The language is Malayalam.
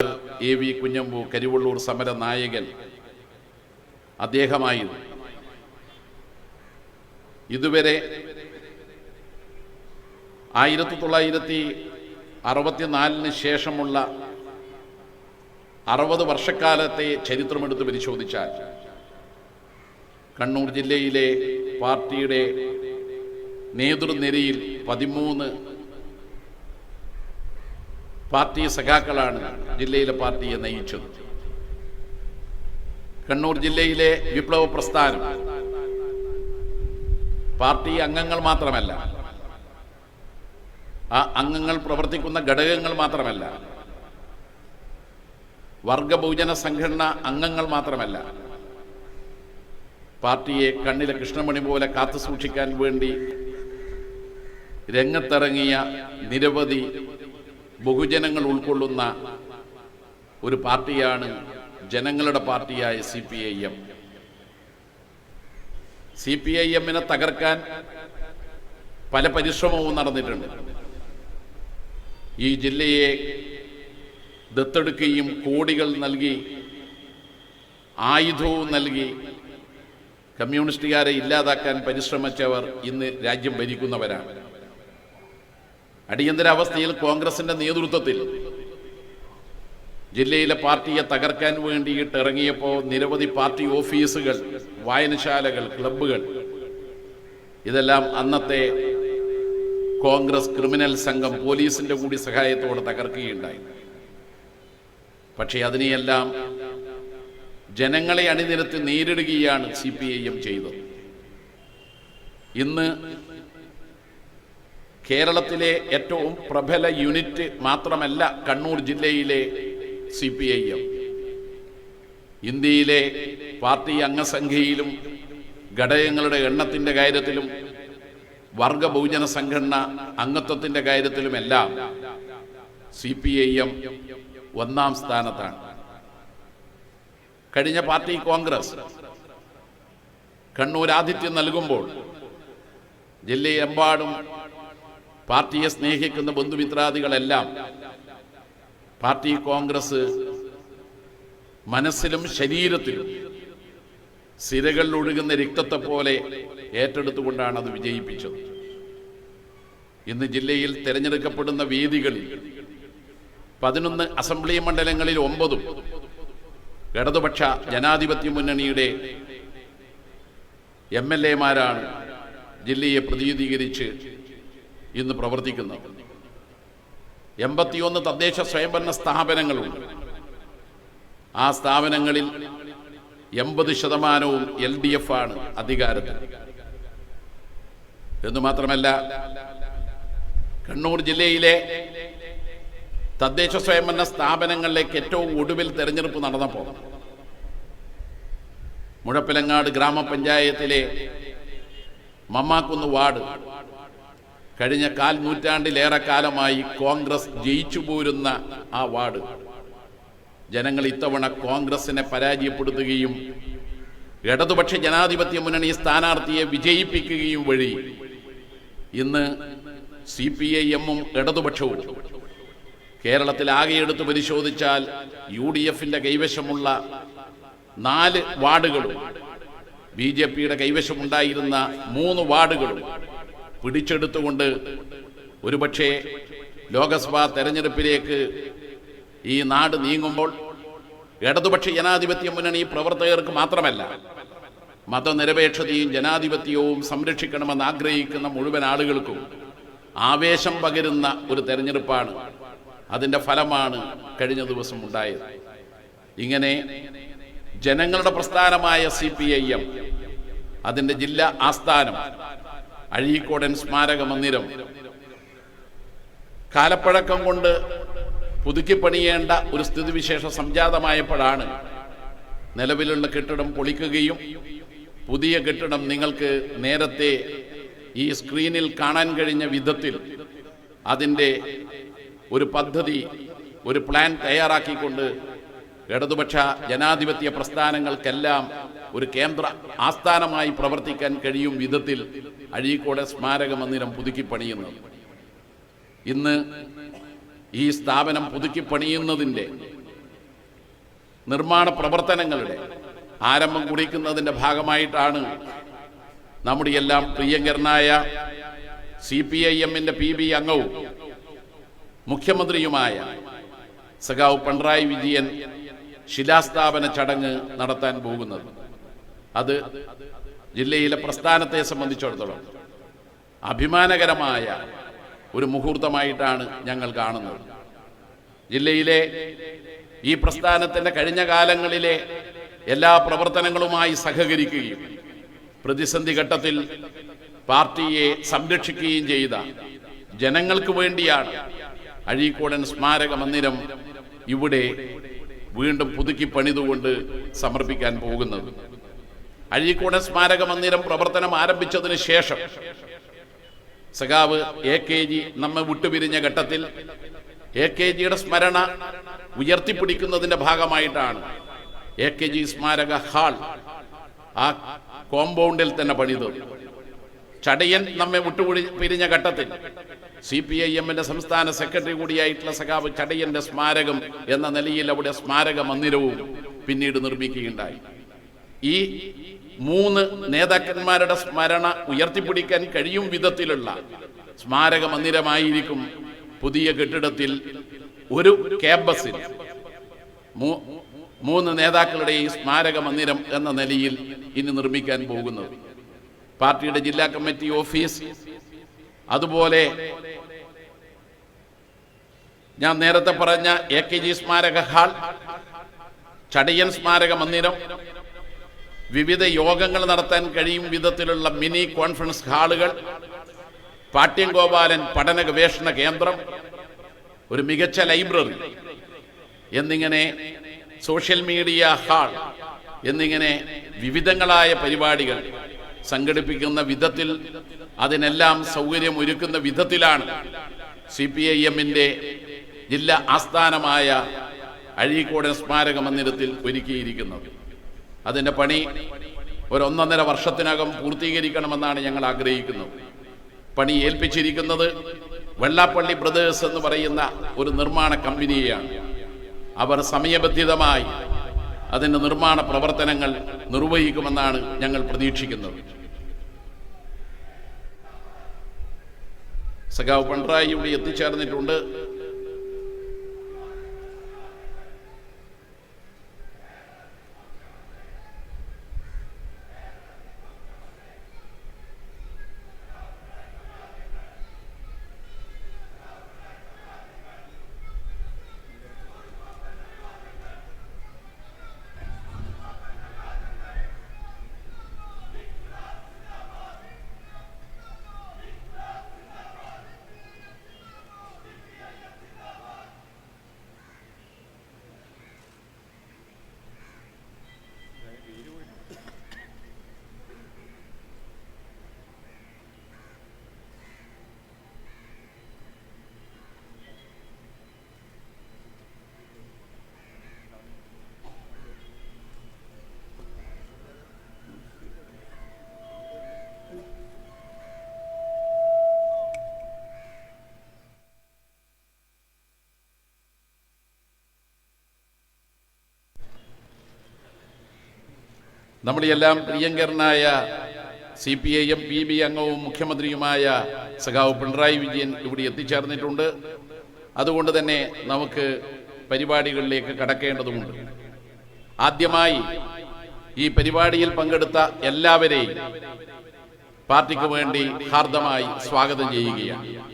എ വി കുഞ്ഞമ്പു കരിവള്ളൂർ സമര നായകൻ. അദ്ദേഹമായി ഇതുവരെ ആയിരത്തി തൊള്ളായിരത്തി അറുപത്തിനാലിന് ശേഷമുള്ള അറുപത് വർഷക്കാലത്തെ ചരിത്രമെടുത്ത് പരിശോധിച്ചാൽ കണ്ണൂർ ജില്ലയിലെ പാർട്ടിയുടെ നേതൃനിരയിൽ പതിമൂന്ന് പാർട്ടി സഖാക്കളാണ് ജില്ലയിലെ പാർട്ടിയെ നയിച്ചത്. കണ്ണൂർ ജില്ലയിലെ വിപ്ലവ പ്രസ്ഥാനം പാർട്ടി അംഗങ്ങൾ മാത്രമല്ല ആ അംഗങ്ങൾ പ്രവർത്തിക്കുന്ന ഘടകങ്ങൾ മാത്രമല്ല വർഗ ബഹുജന സംഘടന അംഗങ്ങൾ മാത്രമല്ല പാർട്ടിയെ കണ്ണിലെ കൃഷ്ണമണി പോലെ കാത്തു സൂക്ഷിക്കാൻ വേണ്ടി രംഗത്തിറങ്ങിയ നിരവധി ബഹുജനങ്ങൾ ഉൾക്കൊള്ളുന്ന ഒരു പാർട്ടിയാണ് ജനങ്ങളുടെ പാർട്ടിയായ C P I M. C P I എമ്മിനെ തകർക്കാൻ പല പരിശ്രമവും നടന്നിട്ടുണ്ട്. ഈ ജില്ലയെ ദത്തെടുക്കുകയും കോടികൾ നൽകി ആയുധവും നൽകി കമ്മ്യൂണിസ്റ്റുകാരെ ഇല്ലാതാക്കാൻ പരിശ്രമിച്ചവർ ഇന്ന് രാജ്യം ഭരിക്കുന്നവരാണ്. അടിയന്തരാവസ്ഥയിൽ കോൺഗ്രസിന്റെ നേതൃത്വത്തിൽ ജില്ലയിലെ പാർട്ടിയെ തകർക്കാൻ വേണ്ടിയിട്ട് ഇറങ്ങിയപ്പോൾ നിരവധി പാർട്ടി ഓഫീസുകൾ വായനശാലകൾ ക്ലബ്ബുകൾ ഇതെല്ലാം അന്നത്തെ കോൺഗ്രസ് ക്രിമിനൽ സംഘം പോലീസിന്റെ കൂടി സഹായത്തോടെ തകർക്കുകയുണ്ടായി. പക്ഷേ അതിനെയെല്ലാം ജനങ്ങളെ അണിനിരത്തി നേരിടുകയാണ് സി പി ഐ എം ചെയ്തത്. ഇന്ന് കേരളത്തിലെ ഏറ്റവും പ്രബല യൂണിറ്റ് മാത്രമല്ല കണ്ണൂർ ജില്ലയിലെ സി പി ഐ എം ഇന്ത്യയിലെ പാർട്ടി അംഗസംഖ്യയിലും ഘടകങ്ങളുടെ എണ്ണത്തിന്റെ കാര്യത്തിലും വർഗ ബഹുജന സംഘടന അംഗത്വത്തിന്റെ കാര്യത്തിലുമെല്ലാം സി പി ഐ എം ഒന്നാം സ്ഥാനത്താണ്. കഴിഞ്ഞ പാർട്ടി കോൺഗ്രസ് കണ്ണൂർ ആതിഥ്യം നൽകുമ്പോൾ ജില്ലയെമ്പാടും പാർട്ടിയെ സ്നേഹിക്കുന്ന ബന്ധുമിത്രാദികളെല്ലാം പാർട്ടി കോൺഗ്രസ് മനസ്സിലും ശരീരത്തിലും സിരകളിൽ ഒഴുകുന്ന രക്തത്തെ പോലെ ഏറ്റെടുത്തുകൊണ്ടാണ് അത് വിജയിപ്പിച്ചത്. ഇന്ന് ജില്ലയിൽ തിരഞ്ഞെടുക്കപ്പെടുന്ന വേദികളിൽ പതിനൊന്ന് അസംബ്ലി മണ്ഡലങ്ങളിൽ ഒമ്പതും ഇടതുപക്ഷ ജനാധിപത്യ മുന്നണിയുടെ എം എൽ എമാരാണ് ജില്ലയെ പ്രതിനിധീകരിച്ച് ഇന്ന് പ്രവർത്തിക്കുന്നത് എൺപത്തിയൊന്ന് തദ്ദേശ സ്വയംഭരണ സ്ഥാപനങ്ങളുണ്ട്. ആ സ്ഥാപനങ്ങളിൽ എൺപത് ശതമാനവും എൽ ഡി എഫ് ആണ് അധികാരത്തിൽ. എന്ന് മാത്രമല്ല കണ്ണൂർ ജില്ലയിലെ തദ്ദേശ സ്വയംഭരണ സ്ഥാപനങ്ങളിലേക്ക് ഏറ്റവും ഒടുവിൽ തെരഞ്ഞെടുപ്പ് നടന്നപ്പോൾ മുഴപ്പിലങ്ങാട് ഗ്രാമപഞ്ചായത്തിലെ മമ്മാക്കുന്ന് വാർഡ് കഴിഞ്ഞ കാൽ നൂറ്റാണ്ടിലേറെ കാലമായി കോൺഗ്രസ് ജയിച്ചു പോരുന്ന ആ വാർഡ്. ജനങ്ങൾ ഇത്തവണ കോൺഗ്രസിനെ പരാജയപ്പെടുത്തുകയും ഇടതുപക്ഷ ജനാധിപത്യ മുന്നണി സ്ഥാനാർത്ഥിയെ വിജയിപ്പിക്കുകയും വഴി ഇന്ന് സി പി ഐ എമ്മും ഇടതുപക്ഷവും കേരളത്തിൽ ആകെ എടുത്ത് പരിശോധിച്ചാൽ യു ഡി എഫിന്റെ കൈവശമുള്ള നാല് വാർഡുകളും ബി ജെ പിയുടെ കൈവശമുണ്ടായിരുന്ന മൂന്ന് വാർഡുകളും പിടിച്ചെടുത്തുകൊണ്ട് ഒരുപക്ഷെ ലോക്സഭാ തെരഞ്ഞെടുപ്പിലേക്ക് ഈ നാട് നീങ്ങുമ്പോൾ ഇടതുപക്ഷ ജനാധിപത്യ മുന്നണി പ്രവർത്തകർക്ക് മാത്രമല്ല മതനിരപേക്ഷതയും ജനാധിപത്യവും സംരക്ഷിക്കണമെന്ന് ആഗ്രഹിക്കുന്ന മുഴുവൻ ആളുകൾക്കും ആവേശം പകരുന്ന ഒരു തെരഞ്ഞെടുപ്പാണ്. അതിന്റെ ഫലമാണ് കഴിഞ്ഞ ദിവസം ഉണ്ടായത്. ഇങ്ങനെ ജനങ്ങളുടെ പ്രസ്ഥാനമായ സി പി ഐ എം അതിന്റെ ജില്ലാ ആസ്ഥാനം അഴീക്കോടൻ സ്മാരക മന്ദിരം. കാലപ്പഴക്കം കൊണ്ട് പുതുക്കിപ്പണിയേണ്ട ഒരു സ്ഥിതിവിശേഷ സംജാതമായപ്പോഴാണ് നിലവിലുള്ള കെട്ടിടം പൊളിക്കുകയും പുതിയ കെട്ടിടം നിങ്ങൾക്ക് നേരത്തെ ഈ സ്ക്രീനിൽ കാണാൻ കഴിഞ്ഞ വിധത്തിൽ അതിന്റെ ഒരു പദ്ധതി ഒരു പ്ലാൻ തയ്യാറാക്കിക്കൊണ്ട് ഇടതുപക്ഷ ജനാധിപത്യ പ്രസ്ഥാനങ്ങൾക്കെല്ലാം ഒരു കേന്ദ്ര ആസ്ഥാനമായി പ്രവർത്തിക്കാൻ കഴിയും വിധത്തിൽ അഴീക്കോട് സ്മാരക മന്ദിരം പുതുക്കി പണിയുന്നത് ഇന്ന് ഈ സ്ഥാപനം പുതുക്കി പണിയുന്നതിന്റെ നിർമ്മാണ പ്രവർത്തനങ്ങളുടെ ആരംഭം കുറിക്കുന്നതിന്റെ ഭാഗമായിട്ടാണ് നമ്മുടെ എല്ലാം പ്രിയങ്കരനായ സി പി ഐ എമ്മിന്റെ പി ബി അംഗവും മുഖ്യമന്ത്രിയുമായ സഖാവ് പിണറായി വിജയൻ ശിലാസ്ഥാപന ചടങ്ങ് നടത്താൻ പോകുന്നത്. അത് ജില്ലയിലെ പ്രസ്ഥാനത്തെ സംബന്ധിച്ചിടത്തോളം അഭിമാനകരമായ ഒരു മുഹൂർത്തമായിട്ടാണ് ഞങ്ങൾ കാണുന്നത്. ജില്ലയിലെ ഈ പ്രസ്ഥാനത്തിന്റെ കഴിഞ്ഞ കാലങ്ങളിലെ എല്ലാ പ്രവർത്തനങ്ങളുമായി സഹകരിക്കുകയും പ്രതിസന്ധി ഘട്ടത്തിൽ പാർട്ടിയെ സംരക്ഷിക്കുകയും ചെയ്ത ജനങ്ങൾക്ക് വേണ്ടിയാണ് അഴീക്കോടൻ സ്മാരക മന്ദിരം ഇവിടെ വീണ്ടും പുതുക്കി പണിതുകൊണ്ട് സമർപ്പിക്കാൻ പോകുന്നത്. അഴീക്കോടൻ സ്മാരക മന്ദിരം പ്രവർത്തനം ആരംഭിച്ചതിന് ശേഷം സഖാവ് എ കെ ജി നമ്മെ വിട്ടുപിരിഞ്ഞ ഘട്ടത്തിൽ എ കെ ജിയുടെ സ്മരണ ഉയർത്തിപ്പിടിക്കുന്നതിന്റെ ഭാഗമായിട്ടാണ് എ കെ ജി സ്മാരക ഹാൾ ആ കോമ്പൗണ്ടിൽ തന്നെ പണിത്. ചടയൻ നമ്മെ വിട്ടുപിടി പിരിഞ്ഞ ഘട്ടത്തിൽ സി പി ഐ എമ്മിന്റെ സംസ്ഥാന സെക്രട്ടറി കൂടിയായിട്ടുള്ള സഖാവ് ചടയന്റെ സ്മാരകം എന്ന നിലയിൽ അവിടെ സ്മാരക മന്ദിരവും പിന്നീട് നിർമ്മിക്കുകയുണ്ടായി. ഈ മൂന്ന് നേതാക്കന്മാരുടെ സ്മരണ ഉയർത്തിപ്പിടിക്കാൻ കഴിയും വിധത്തിലുള്ള സ്മാരക മന്ദിരമായിരിക്കും പുതിയ കെട്ടിടത്തിൽ ഒരു ക്യാമ്പസിൽ. മൂന്ന് നേതാക്കളുടെ ഈ സ്മാരക മന്ദിരം എന്ന നിലയിൽ ഇനി നിർമ്മിക്കാൻ പോകുന്നത്. പാർട്ടിയുടെ ജില്ലാ കമ്മിറ്റി ഓഫീസ് അതുപോലെ ഞാൻ നേരത്തെ പറഞ്ഞ എ കെ ജി സ്മാരക ഹാൾ ചടയൻ സ്മാരക മന്ദിരം വിവിധ യോഗങ്ങൾ നടത്താൻ കഴിയും വിധത്തിലുള്ള മിനി കോൺഫറൻസ് ഹാളുകൾ പാട്യംഗോപാലൻ പഠന ഗവേഷണ കേന്ദ്രം ഒരു മികച്ച ലൈബ്രറി എന്നിങ്ങനെ സോഷ്യൽ മീഡിയ ഹാൾ എന്നിങ്ങനെ വിവിധങ്ങളായ പരിപാടികൾ സംഘടിപ്പിക്കുന്ന വിധത്തിൽ അതിനെല്ലാം സൗകര്യം ഒരുക്കുന്ന വിധത്തിലാണ് സി പി ഐ എമ്മിന്റെ ജില്ലാ ആസ്ഥാനമായ അഴീക്കോട് സ്മാരക മന്ദിരത്തിൽ ഒരുക്കിയിരിക്കുന്നത്. അതിന്റെ പണി ഒരു ഒന്നൊന്നര വർഷത്തിനകം പൂർത്തീകരിക്കണമെന്നാണ് ഞങ്ങൾ ആഗ്രഹിക്കുന്നത്. പണി ഏൽപ്പിച്ചിരിക്കുന്നത് വെള്ളാപ്പള്ളി ബ്രദേഴ്സ് എന്ന് പറയുന്ന ഒരു നിർമ്മാണ കമ്പനിയെയാണ്. അവർ സമയബന്ധിതമായി അതിന്റെ നിർമ്മാണ പ്രവർത്തനങ്ങൾ നിർവഹിക്കുമെന്നാണ് ഞങ്ങൾ പ്രതീക്ഷിക്കുന്നത്. സഖാവ് പിണറായി ഇവിടെ എത്തിച്ചേർന്നിട്ടുണ്ട്. നമ്മുടെ എല്ലാം പ്രിയങ്കരനായ C P I M P B അംഗവും മുഖ്യമന്ത്രിയുമായ സഖാവ് പിണറായി വിജയൻ ഇവിടെ എത്തിച്ചേർന്നിട്ടുണ്ട്. അതുകൊണ്ട് തന്നെ നമുക്ക് പരിപാടികളിലേക്ക് കടക്കേണ്ടതുണ്ട്. ആദ്യമായി ഈ പരിപാടിയിൽ പങ്കെടുത്ത എല്ലാവരെയും പാർട്ടിക്ക് വേണ്ടി ഹാർദമായി സ്വാഗതം ചെയ്യുകയാണ്.